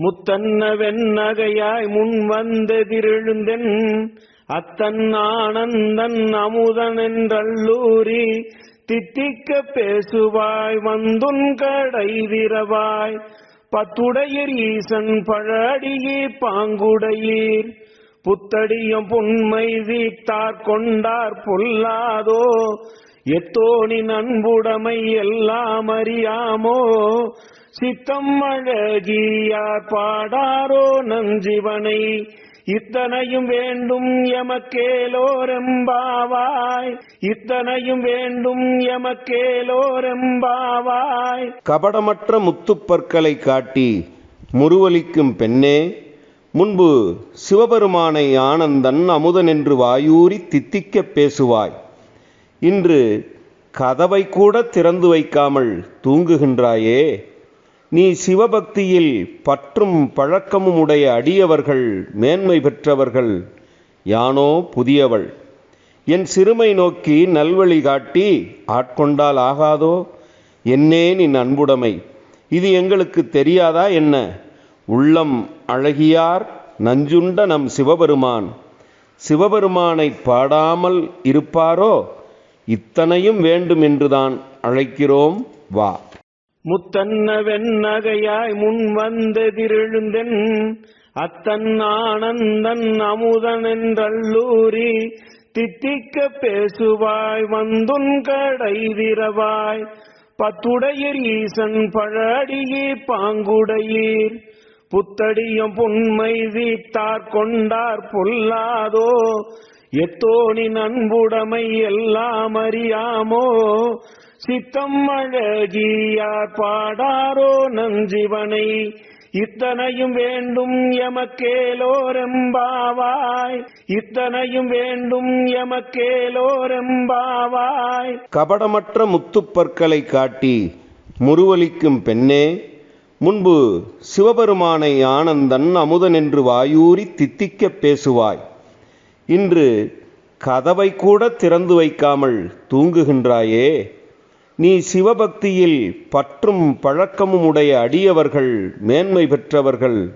முத்தன்ன வெண்ணகையாய் முன் வந்தெதிரெழுந்தென் அத்தன் ஆனந்தன் அமுதன் என்றல்லூரி தித்திக்க பேசுவாய் வந்துன் கடை திரவாய் பத்துடையர் ஈசன் பழடியே பாங்குடையீர் புத்தடியும் புண்மை வீத்தார் கொண்டார் பொல்லாதோ எத்தோனின் அன்புடைமை எல்லாம் அறியாமோ சித்தம் அழகியார் பாடாரோ நஞ்சிவனை. இத்தனையும் வேண்டும் எமக்கேலோரம்பாவாய். இத்தனையும் வேண்டும் எமக்கேலோரம்பாவாய். கபடமற்ற முத்துப்பற்களை காட்டி முருவலிக்கும் பெண்ணே முன்பு சிவபெருமானை ஆனந்தன் அமுதன் என்று வாயூரி தித்திக்கப் பேசுவாய். இன்று கதவை கூட திறந்து வைக்காமல் தூங்குகின்றாயே நீ சிவபக்தியில் பற்றும் பழக்கமும் உடைய அடியவர்கள் மேன்மை பெற்றவர்கள் யானோ புதியவள். என் சிறுமை நோக்கி நல்வழி காட்டி ஆட்கொண்டால் ஆகாதோ? என்னே நின் அன்புடைமை. இது எங்களுக்கு தெரியாதா என்ன? உள்ளம் அழகியார் நஞ்சுண்ட நம் சிவபெருமான். சிவபெருமானை பாடாமல் இருப்பாரோ? இத்தனையும் வேண்டும் என்றுதான் அழைக்கிறோம் வா. முத்தன்ன வெண்ணகையாய் முன் வந்தெதிரெழுந்தென் அத்தன் ஆனந்தன் அமுதன் என்றல்லூரி தித்திக்க பேசுவாய் வந்துன் கடை திரவாய் பத்துடையர் ஈசன் பழடியே பாங்குடையீர். புத்தடியும் புன்மை வீட்டார் கொண்டார் பொல்லாதோ. எத்தோனின் அன்புடைமை எல்லாம் அறியாமோ. சித்தம் அழகியார் பாடாரோ நஞ்சிவனை. இத்தனையும் வேண்டும் எமக்கேலோரெம்பாவாய். இத்தனையும் வேண்டும் எமக்கேலோரெம்பாவாய். கபடமற்ற முத்துப்பற்களை காட்டி முருவலிக்கும் பெண்ணே முன்பு சிவபெருமானை ஆனந்தன் அமுதன் என்று வாயூரி தித்திக்கப் பேசுவாய். இன்று கதவை கூட திறந்து வைக்காமல் தூங்குகின்றாயே. நீ சிவபக்தியில் பற்றும் பழக்கமும் உடைய அடியவர்கள் மேன்மை பெற்றவர்கள்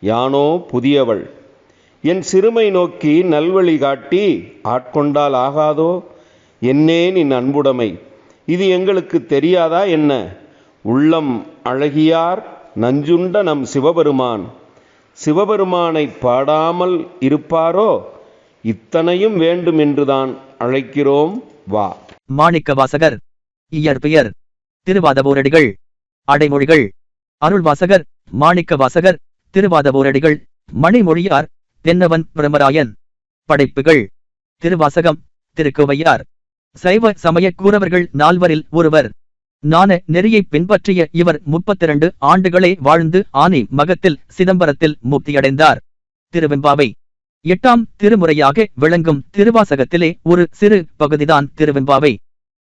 யானோ புதியவள். என் சிறுமை நோக்கி நல்வழி காட்டி ஆட்கொண்டால் ஆகாதோ? என்னே நின் அன்புடைமை. இது எங்களுக்கு தெரியாதா என்ன? உள்ளம் அழகியார் நஞ்சுண்ட நம் சிவபெருமான். சிவபெருமானை பாடாமல் இருப்பாரோ? இத்தனையும் வேண்டும் என்றுதான் அழைக்கிறோம். வா. மாணிக்க வாசகர் இயற்பெயர் திருவாதபோரடிகள். அடைமொழிகள். அருள்வாசகர் மாணிக்க வாசகர் திருவாதபோரடிகள். மணிமொழியார் தென்னவன் பிரமராயன் படைப்புகள். திருவாசகம் திருக்கோவையார். சைவ சமய கூறவர்கள் நால்வரில் ஒருவர். நான நெறியை பின்பற்றிய இவர் முப்பத்திரண்டு ஆண்டுகளே வாழ்ந்து ஆனி மகத்தில் சிதம்பரத்தில் முக்தியடைந்தார். திருவெம்பாவை. எட்டாம் திருமுறையாக விளங்கும் திருவாசகத்திலே ஒரு சிறு பகுதிதான் திருவெம்பாவை.